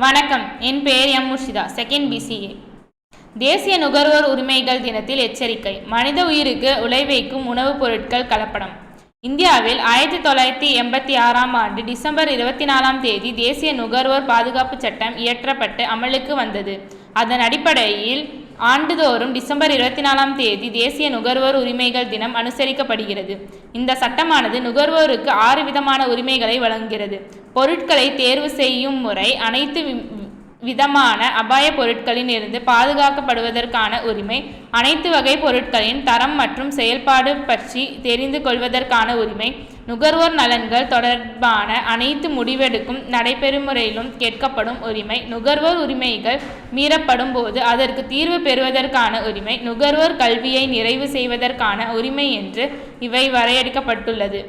வணக்கம். என் பெயர் M. Murshida. Second PCA தேசிய நுகர்வோர் உரிமைகள் தினத்தில் எச்சரிக்கை. மனித உயிருக்கு உழைவைக்கும் உணவுப் பொருட்கள் கலப்படம். இந்தியாவில் ஆயிரத்தி தொள்ளாயிரத்தி எண்பத்தி ஆறாம் ஆண்டு டிசம்பர் இருபத்தி நாலாம் தேதி தேசிய நுகர்வோர் பாதுகாப்பு சட்டம் இயற்றப்பட்டு அமலுக்கு வந்தது. அதன் அடிப்படையில் ஆண்டுதோறும் டிசம்பர் இருபத்தி நாலாம் தேதி தேசிய நுகர்வோர் உரிமைகள் தினம் அனுசரிக்கப்படுகிறது. இந்த சட்டமானது நுகர்வோருக்கு ஆறு விதமான உரிமைகளை வழங்குகிறது. பொருட்களை தேர்வு செய்யும் முறை அனைத்து விதமான அபாய பொருட்களின் இருந்து பாதுகாக்கப்படுவதற்கான உரிமை அனைத்து வகை பொருட்களின் தரம் மற்றும் செயல்பாடு பற்றி தெரிந்து கொள்வதற்கான உரிமை நுகர்வோர் நலன்கள் தொடர்பான அனைத்து முடிவெடுக்கும் நடைபெறுமுறையிலும் கேட்கப்படும் உரிமை நுகர்வோர் உரிமைகள் மீறப்படும் போது அதற்கு தீர்வு பெறுவதற்கான உரிமை நுகர்வோர் கல்வியை நிறைவு செய்வதற்கான உரிமை என்று இவை வரையறுக்கப்பட்டுள்ளது.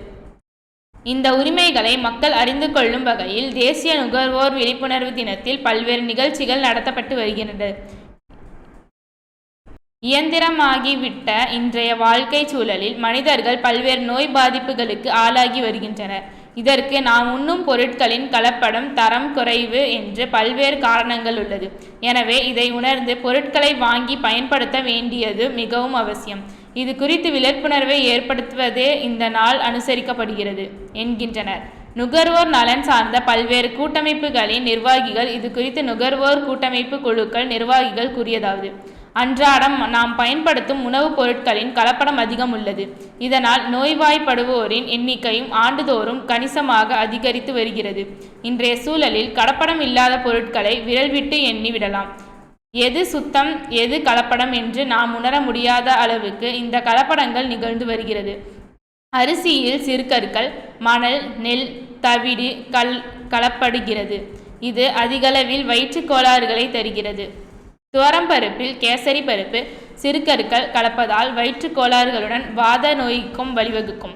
இந்த உரிமைகளை மக்கள் அறிந்து கொள்ளும் வகையில் தேசிய நுகர்வோர் விழிப்புணர்வு தினத்தில் பல்வேறு நிகழ்ச்சிகள் நடத்தப்பட்டு வருகின்றன இயந்திரமாகிவிட்ட இன்றைய வாழ்க்கை சூழலில் மனிதர்கள் பல்வேறு நோய் பாதிப்புகளுக்கு ஆளாகி வருகின்றனர். இதற்கு நாம் உண்ணும் பொருட்களின் கலப்படம் தரம் குறைவு என்று பல்வேறு காரணங்கள் உள்ளது. எனவே இதை உணர்ந்து பொருட்களை வாங்கி பயன்படுத்த வேண்டியது மிகவும் அவசியம். இது குறித்து விழிப்புணர்வை ஏற்படுத்துவதே இந்த நாள் அனுசரிக்கப்படுகிறது என்கின்றனர். நுகர்வோர் நலன் சார்ந்த பல்வேறு கூட்டமைப்புகளின் நிர்வாகிகள் இது குறித்து நுகர்வோர் கூட்டமைப்பு குழுக்கள் நிர்வாகிகள் கூறியதாவது. அன்றாடம் நாம் பயன்படுத்தும் உணவுப் பொருட்களின் கலப்படம் அதிகம் உள்ளது. இதனால் நோய்வாய்ப்படுவோரின் எண்ணிக்கையும் ஆண்டுதோறும் கணிசமாக அதிகரித்து வருகிறது. இன்றைய சூழலில் கலப்படம் இல்லாத பொருட்களை விரல் விட்டு எண்ணி விடலாம். எது சுத்தம் எது கலப்படம் என்று நாம் உணர முடியாத அளவுக்கு இந்த கலப்படங்கள் நிகழ்ந்து வருகிறது. அரிசியில் சிறுகற்கள் மணல் நெல் தவிடு கல் கலப்படுகிறது. இது அதிகளவில் வயிற்றுக் கோளாறுகளை தருகிறது. துவரம்பருப்பில் கேசரி பருப்பு சிறுகற்கள் கலப்பதால் வயிற்றுக் கோளாறுகளுடன் வாத நோய்க்கும் வழிவகுக்கும்.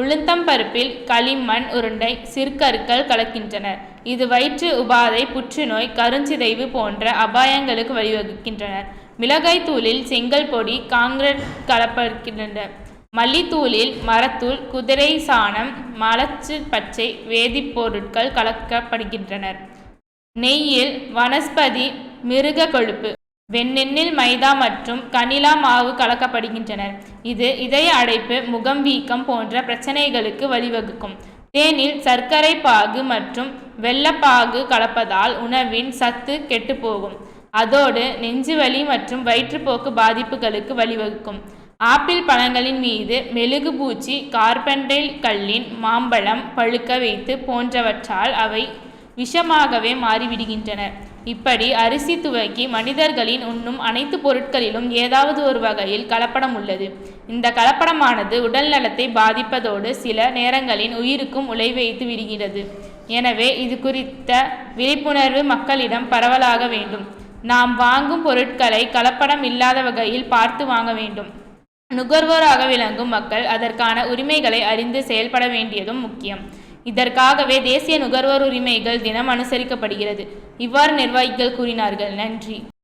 உளுந்தம் பருப்பில் களிமண் உருண்டை சிறுகற்கள் கலக்கின்றனர் இது வயிற்று உபாதை புற்றுநோய் கருஞ்சிதைவு போன்ற அபாயங்களுக்கு வழிவகுக்கின்றனர் மிளகாய் தூளில் செங்கல் பொடி காங்கிரட் கலப்படுகின்றன மல்லித்தூளில் மரத்தூள் குதிரை சாணம் மலச்சு பச்சை வேதிப்பொருட்கள் கலக்கப்படுகின்றனர். நெய்யில் வனஸ்பதி மிருக கொழுப்பு வெண்ணெண்ணில் மைதா மற்றும் கனிலா மாவு கலக்கப்படுகின்றனர். இது இதய அடைப்பு முகம் வீக்கம் போன்ற பிரச்சனைகளுக்கு வழிவகுக்கும். தேனில் சர்க்கரை பாகு மற்றும் வெள்ளப்பாகு கலப்பதால் உணவின் சத்து கெட்டுப்போகும். அதோடு நெஞ்சுவலி மற்றும் வயிற்றுப்போக்கு பாதிப்புகளுக்கு வழிவகுக்கும். ஆப்பிள் பழங்களின் மீது மெழுகு பூச்சி கார்பன்டைல் கல்லின் மாம்பழம் பழுக்க வைத்து போன்றவற்றால் அவை விஷமாகவே மாறிவிடுகின்றன. இப்படி அரிசி துவக்கி மனிதர்களின் உண்ணும் அனைத்து பொருட்களிலும் ஏதாவது ஒரு வகையில் கலப்படம் உள்ளது. இந்த கலப்படமானது உடல் நலத்தை பாதிப்பதோடு சில நேரங்களின் உயிருக்கும் உலை வைத்து விடுகிறது. எனவே இது குறித்த விழிப்புணர்வு மக்களிடம் பரவலாக வேண்டும். நாம் வாங்கும் பொருட்களை கலப்படம் இல்லாத வகையில் பார்த்து வாங்க வேண்டும். நுகர்வோராக விளங்கும் மக்கள் அதற்கான உரிமைகளை அறிந்து செயல்பட வேண்டியதும் முக்கியம். இதற்காகவே தேசிய நுகர்வோர் உரிமைகள் தினம் அனுசரிக்கப்படுகிறது. இவ்வாறு நிர்வாகிகள் கூறினார்கள். நன்றி.